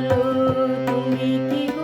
বলো তুমি কি